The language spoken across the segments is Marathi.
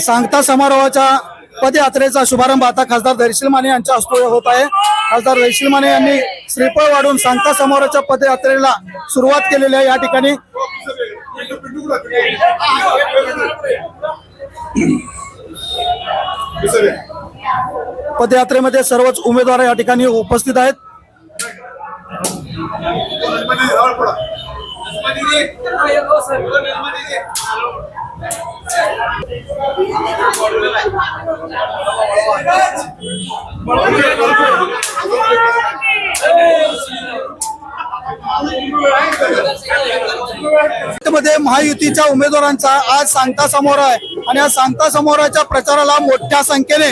सांगता समारोहाच्या पदयात्रेचा शुभारंभ आता खासदार धैर्शील माने यांच्या हस्ते होत आहे. खासदार धैर्शील माने यांनी श्रीफळ वाढून सांगता समारोहाच्या पदयात्रेला सुरुवात केलेली आहे या ठिकाणी. पदयात्रेमध्ये सर्वच उमेदवार या ठिकाणी उपस्थित आहेत. मध्ये महायुतीच्या उमेदवारांचा आज सांगता समोर आहे. आणि या सांगता समोराच्या प्रचाराला मोठ्या संख्येने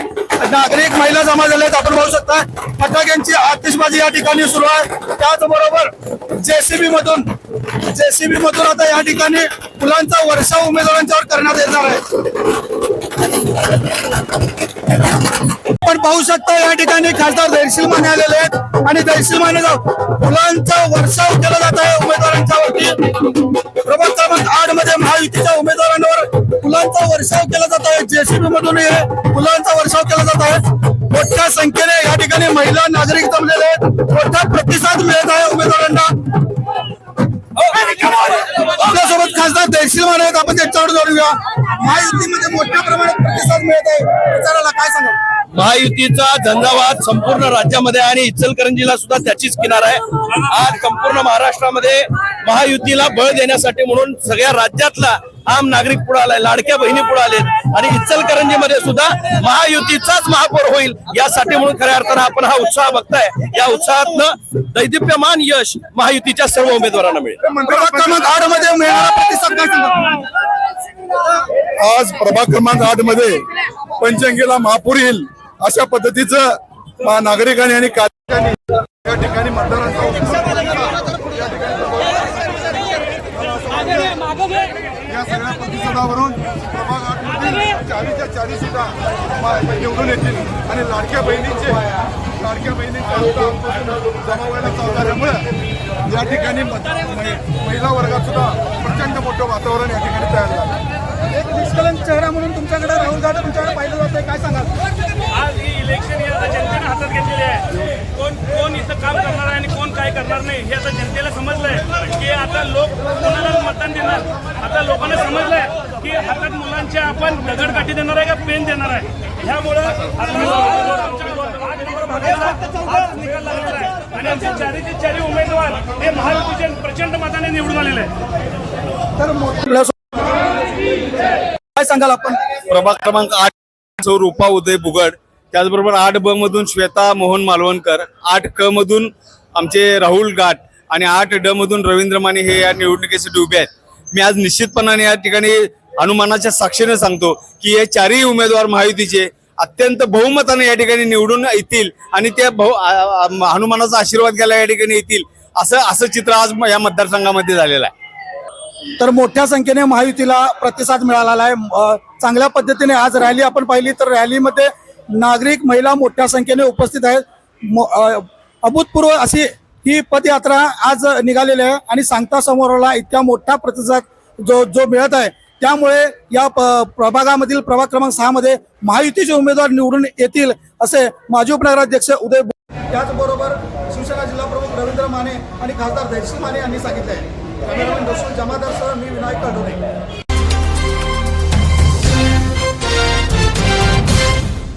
नागरिक महिला जमा झाले आहेत आपण पाहू शकता फटाक्यांची आतिषबाजी या ठिकाणी सुरू आहे. त्याचबरोबर जेसीबी मधून जेसीबी मधून आता या ठिकाणी फुलांचा वर्षाव उमेदवारांच्यावर करण्यात येणार आहे. आपण पाहू शकता या ठिकाणी खासदार दैशील माने आलेले आहेत आणि दैशील माने फुलांचा वर्षाव केला जात आहे उमेदवारांच्या वरती. प्रभाग क्रमांक आठमध्ये महायुतीच्या उमेदवार मुलांचा वर्षाव केला जात आहे. जेसीबी मधून मुलांचा वर्षाव केला जात आहे. मोठ्या संख्येने या ठिकाणी महिला नागरिक जमलेले आहेत. मोठा प्रतिसाद मिळत आहे उमेदवारांना. आपल्यासोबत खासदार देशील मान आहेत. आपण त्यांच्यावर जोडूया महायुतीमध्ये मोठ्या प्रमाणात प्रतिसाद मिळत आहे. प्रचाराला काय सांगा महायुतीचा झंझावात संपूर्ण राज्यामध्ये आणि इचलकरंजीला सुद्धा त्याचीच किनार आहे. आज संपूर्ण महाराष्ट्रामध्ये महायुतीला बळ देण्यासाठी म्हणून सगळ्या राज्यातला आम नागरिक पुढे आलाय लाडक्या बहिणी पुढे आलेत. आणि इचलकरंजीमध्ये सुद्धा महायुतीचाच महापौर होईल यासाठी म्हणून खऱ्या अर्थानं आपण हा उत्साह बघताय. या उत्साहातनं दैदिप्यमान यश महायुतीच्या सर्व उमेदवारांना मिळेल. प्रभाग क्रमांक आठमध्ये मिळणारा प्रतिसाद काय सांगा? आज प्रभाग क्रमांक आठमध्ये पंचंगीला महापूर येईल अशा पद्धतीचं मा- नागरिकांनी आणि कार्यकर्त्यांनी या ठिकाणी मतदारांचा उत्साह या सगळ्या प्रतिसादावरून प्रभाग आठमध्ये चाळीसच्या चाळीस सुद्धा निवडून येतील. आणि लाडक्या बहिणींचे लाडक्या बहिणींचे हक्क जमा व्हायला चालू या ठिकाणी म्हणजे महिला वर्गात सुद्धा प्रचंड मोठं वातावरण या ठिकाणी तयार झालं. एक निष्कलन चेहरा म्हणून तुमच्याकडे राहुल गांधी तुमच्याकडे पाहिलं जातंय. काय सांगाल? आज ही इलेक्शन ही आता जनतेने हातात घेतलेली आहे. कोण कोण इथं काम करणार आहे आणि कोण काय करणार नाही हे आता जनतेला समजलंय. की आता लोक मतदान देणार. आता लोकांना समजलंय की हातात मुलांच्या आपण दगडकाठी देणार आहे का पेन देणार आहे? ह्यामुळं आणि आमचे चारीचे चारी उमेदवार हे प्रचंड मताने निवडून आलेले आहेत. तर आपल्यासोबत- काय सांगाल आपण? प्रभाग क्रमांक आठ सौ रूपा उदय बुगड. त्याचबरोबर आठ ब मधून श्वेता मोहन मालवणकर. आठ क मधून आमचे राहुल गाठ आणि आठ ड मधून रवींद्र माने हे या निवडणुकीसाठी उभे आहेत. मी आज निश्चितपणाने या ठिकाणी हनुमानाच्या साक्षीने सांगतो की हे चारही उमेदवार महायुतीचे अत्यंत बहुमताने या ठिकाणी निवडून येतील आणि त्या बहु हनुमानाचा आशीर्वाद घ्यायला या ठिकाणी येतील. असं असं चित्र आज या मतदारसंघामध्ये झालेलं आहे. तर मोठ्या संख्येने महायुतीला प्रतिसाद मिळालेला आहे. चांगल्या पद्धतीने आज रॅली आपण पाहिली तर रॅलीमध्ये नागरिक महिला मोठ्या संख्येने उपस्थित आहेत. अभूतपूर्व अशी ही पदयात्रा आज निघालेली आहे आणि सांगता समोरला इतक्या मोठा प्रतिसाद जो जो मिळत आहे त्यामुळे या प्रभागामधील प्रभाग क्रमांक सहा मध्ये महायुतीचे उमेदवार निवडून येतील असे माजी उपनगराध्यक्ष उदय त्याचबरोबर शिवसेना जिल्हा प्रमुख रवींद्र माने आणि खासदार धैर्यशील माने यांनी सांगितले आहे कॅमेरामॅन दर्शन जमादार सर मी विनायक कडोरे